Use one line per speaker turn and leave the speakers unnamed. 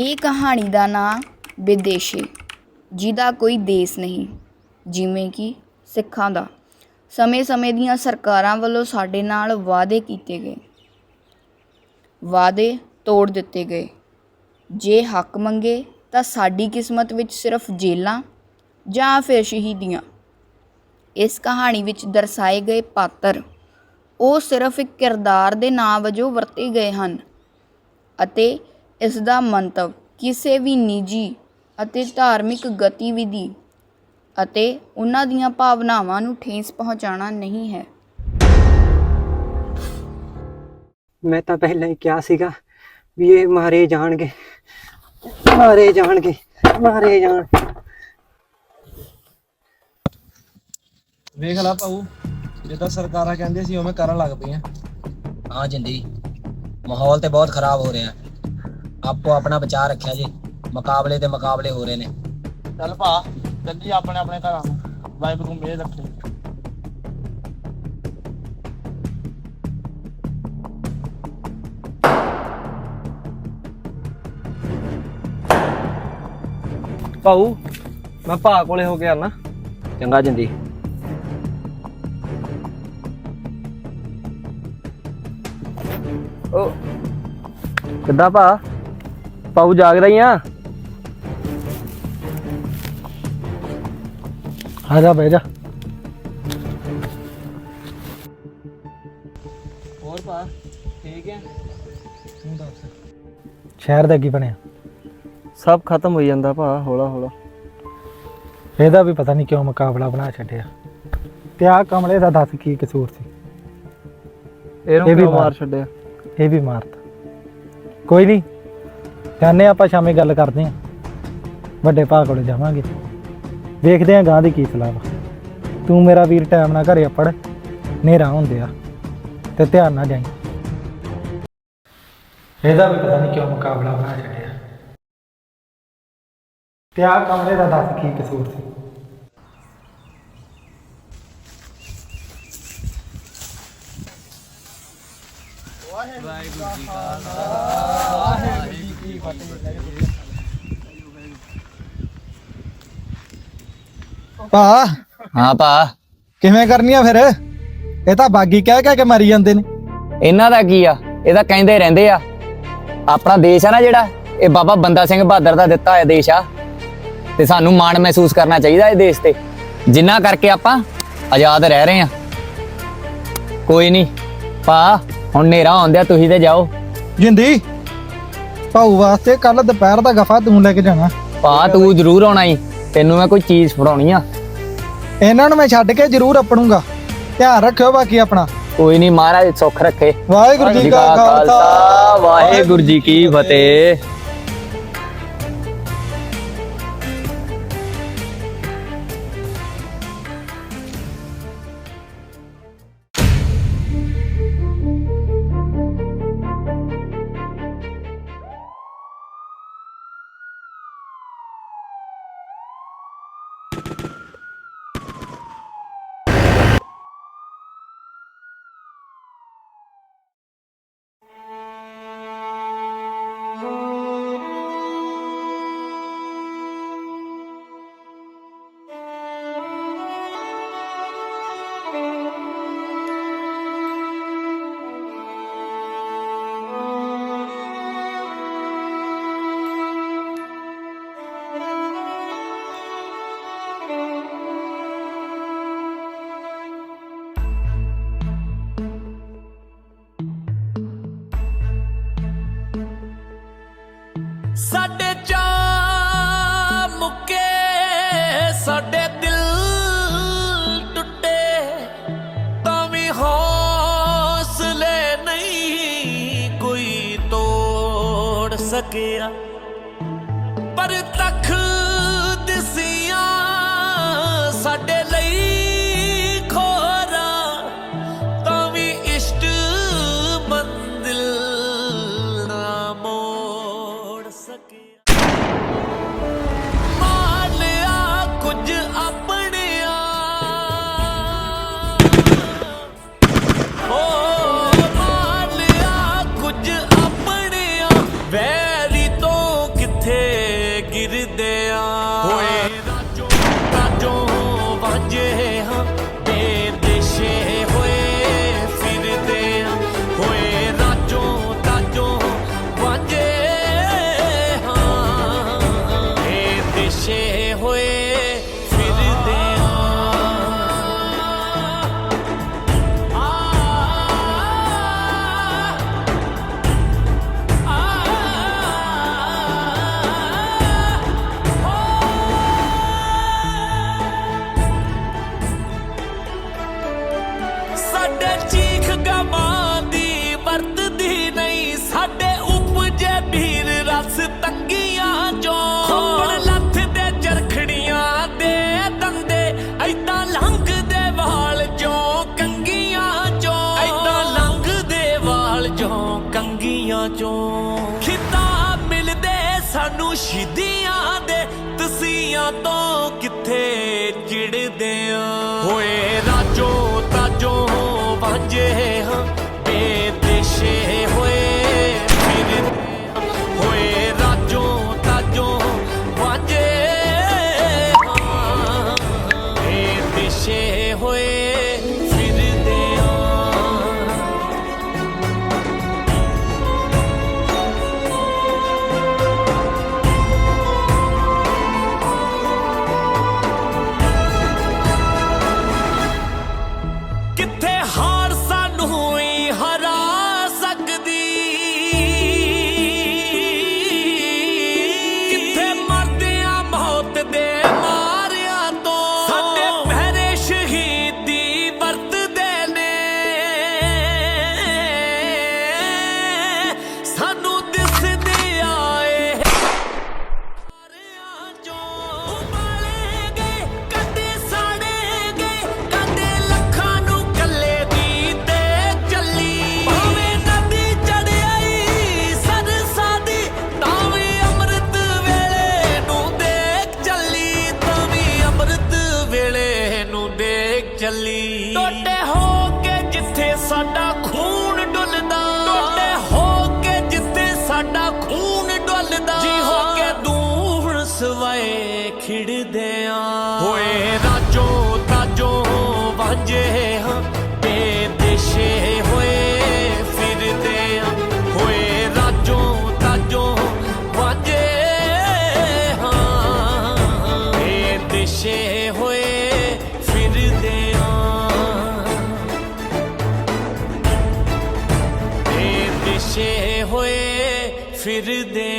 ਇਹ ਕਹਾਣੀ ਦਾ ਨਾਂ ਵਿਦੇਸ਼ੇ, ਜਿਹਦਾ ਕੋਈ ਦੇਸ਼ ਨਹੀਂ, ਜਿਵੇਂ ਕਿ ਸਿੱਖਾਂ ਦਾ। ਸਮੇਂ-ਸਮੇਂ ਦੀਆਂ ਸਰਕਾਰਾਂ ਵੱਲੋਂ ਸਾਡੇ ਨਾਲ ਵਾਅਦੇ ਕੀਤੇ ਗਏ। ਵਾਅਦੇ ਤੋੜ ਦਿੱਤੇ ਗਏ। ਜੇ ਹੱਕ ਮੰਗੇ ਤਾਂ ਸਾਡੀ ਕਿਸਮਤ ਵਿੱਚ ਸਿਰਫ ਜੇਲਾਂ ਜਾਂ ਫਿਰ ਸ਼ਹੀਦੀਆਂ। ਇਸ ਕਹਾਣੀ ਵਿੱਚ ਦਰਸਾਏ ਗਏ ਪਾਤਰ, ਉਹ ਸਿਰਫ ਇੱਕ ਕਿਰਦਾਰ ਦੇ ਨਾਂ ਵਜੋਂ ਵਰਤੇ ਗਏ ਹਨ ਅਤੇ ਇਸ ਦਾ ਮੰਤਵ ਕਿਸੇ ਵੀ ਨਿੱਜੀ ਅਤੇ ਧਾਰਮਿਕ ਗਤੀਵਿਧੀ ਅਤੇ ਉਹਨਾਂ ਦੀਆਂ ਭਾਵਨਾਵਾਂ ਨੂੰ ਠੇਸ ਪਹੁੰਚਾਉਣਾ ਨਹੀਂ ਹੈ।
ਮੈਂ ਤਾਂ ਪਹਿਲਾਂ ਹੀ ਕਿਹਾ ਸੀਗਾ ਵੀ ਇਹ ਮਾਰੇ ਜਾਣਗੇ ਮਾਰੇ ਜਾਣਗੇ ਮਾਰੇ ਜਾਣ।
ਵੇਖ ਲਾ ਭਾਊ ਜਿੱਦਾਂ ਸਰਕਾਰਾਂ ਕਹਿੰਦੇ ਸੀ ਉਵੇਂ ਕਰਨ ਲੱਗ ਪਈਆਂ।
ਹਾਂ ਜਿੰਦੀ ਮਾਹੌਲ ਤੇ ਬਹੁਤ ਖਰਾਬ ਹੋ ਰਿਹਾ। ਆਪੋ ਆਪਣਾ ਬਚਾਅ ਰੱਖਿਆ ਜੀ। ਮੁਕਾਬਲੇ ਤੇ ਮੁਕਾਬਲੇ ਹੋ ਰਹੇ ਨੇ।
ਚੱਲ ਭਾ ਚੱਲੀ ਆਪਣੇ ਆਪਣੇ ਘਰਾਂ ਨੂੰ। ਵਾਹਿਗੁਰੂ ਮੇਰ ਰੱਖੇ। ਭਾਊ ਮੈਂ ਭਾ ਕੋਲੇ ਹੋ ਗਿਆ ਨਾ
ਚੰਗਾ ਜਿੰਦੀ।
ਓ ਕਿੱਦਾਂ ਭਾ? ਭਾਊ ਜਾਗ ਰਹੀ ਆ ਆ ਜਾ ਬਹਿ ਜਾ। ਹੋਰ ਭਾ ਠੀਕ ਹੈ? ਤੂੰ ਦੱਸ।
ਸ਼ਹਿਰ ਦਾ ਕੀ ਬਣਿਆ?
ਸਭ ਖਤਮ ਹੋਈ ਜਾਂਦਾ ਭਾ ਹੌਲਾ ਹੌਲਾ।
ਇਹਦਾ ਵੀ ਪਤਾ ਨਹੀਂ ਕਿਉਂ ਮੁਕਾਬਲਾ ਬਣਾ ਛੱਡਿਆ। ਤੇ ਆਹ ਕਮਲੇ ਦਾ ਦੱਸ ਕੀ ਕਸੂਰ ਸੀ?
ਇਹਨੂੰ
ਇਹ ਵੀ
ਕਿਉਂ
ਮਾਰ-
ਮਾਰ ਛੱਡਿਆ?
ਇਹ ਵੀ ਮਾਰਤਾ। ਕੋਈ ਨਹੀਂ ਜਾਣੇ ਆਪਾਂ ਸ਼ਾਮੇ ਗੱਲ ਕਰਦੇ ਆਂ ਵੱਡੇ ਭਾਅ ਕੋਲੇ ਜਾਵਾਂਗੇ। ਵੇਖਦੇ ਆਂ ਗਾਂ ਦੀ ਕੀ ਸਲਾਹ ਵਾ। ਤੂੰ ਮੇਰਾ ਵੀਰ ਟਾਈਮ ਨਾਲ ਘਰੇ ਪੜ ਹਨੇਰਾ ਹੁੰਦੇ ਆ ਤੇ ਧਿਆਨ ਨਾਲ ਜਾਈਂ। ਇਹਦਾ ਵੀ ਪਤਾ ਨਹੀਂ ਕਿਉਂ ਮੁਕਾਬਲਾ ਬਣਾ ਛੱਡਿਆ। ਤੇ ਆਹ ਕਮਲੇ ਦਾ ਦੱਸ ਕੀ ਕਸੂਰ ਸੀ? ਭਾ
ਹਾਂ ਭਾ।
ਕਿਵੇਂ ਕਰਨੀ ਆ ਫਿਰ? ਇਹ ਤਾਂ ਬਾਗੀ ਕਹਿ ਕਹਿ ਕੇ ਮਰੀ ਜਾਂਦੇ ਨੇ।
ਇਹਨਾਂ ਦਾ ਕੀ ਆ? ਇਹ ਤਾਂ ਕਹਿੰਦੇ ਰਹਿੰਦੇ ਆ। ਆਪਣਾ ਦੇਸ਼ ਆ ਨਾ ਜਿਹੜਾ ਇਹ ਬਾਬਾ ਬੰਦਾ ਸਿੰਘ ਬਹਾਦਰ ਦਾ ਦਿੱਤਾ ਹੋਇਆ ਦੇਸ਼ ਆ। ਤੇ ਸਾਨੂੰ ਮਾਣ ਮਹਿਸੂਸ ਕਰਨਾ ਚਾਹੀਦਾ ਇਹ ਦੇਸ਼ ਤੇ। ਜਿੰਨਾ ਕਰਕੇ ਆਪਾਂ ਆਜ਼ਾਦ ਰਹਿ ਰਹੇ ਆ। ਕੋਈ ਨਹੀਂ। ਭਾ ਹੁਣ ਹਨੇਰਾ ਆਉਂਦਿਆ ਤੁਸੀਂ ਤੇ ਜਾਓ।
ਜਿੰਦੀ ਭਾਊ ਵਾਸਤੇ ਕੱਲ ਦੁਪਹਿਰ ਦਾ ਗਫਾ ਤੂੰ ਲੈ ਕੇ ਜਾਣਾ।
ਭਾ ਤੂੰ ਜ਼ਰੂਰ ਆਉਣਾ ਈ ਤੈਨੂੰ ਮੈਂ ਕੋਈ ਚੀਜ਼ ਫੜਾਉਣੀ ਆ।
ਇਹਨਾਂ ਨੂੰ ਮੈਂ ਛੱਡ ਕੇ ਜ਼ਰੂਰ ਆਪਣੂਗਾ ਧਿਆਨ ਰੱਖਿਓ ਬਾਕੀ ਆਪਣਾ।
ਕੋਈ ਨਹੀਂ ਮਹਾਰਾਜ ਸੁੱਖ ਰੱਖੇ।
ਵਾਹਿਗੁਰੂ ਜੀ ਕਾ ਖਾਲਸਾ
ਵਾਹਿਗੁਰੂ ਜੀ ਕੀ ਫਤਿਹ।
ਤੋੜ hoy ਕਿੱਥੇ ਚਿੜਦੇ ਆ? ਹੋਏ ਰਾਜੋ ਤਾਜੋ ਵਾਂਝੇ ਚੱਲੀ। ਟੋਟੇ ਹੋ ਕੇ ਜਿੱਥੇ ਸਾਡਾ ਖੂਨ ਡੁੱਲਦਾ। ਟੋਟੇ ਹੋ ਕੇ ਜਿੱਥੇ ਸਾਡਾ ਖੂਨ ਡੁੱਲਦਾ। ਜੀ ਹੋ। ਕੇ ਦੂਰ ਸਵਾਏ ਖਿੜਦੇ फिर दे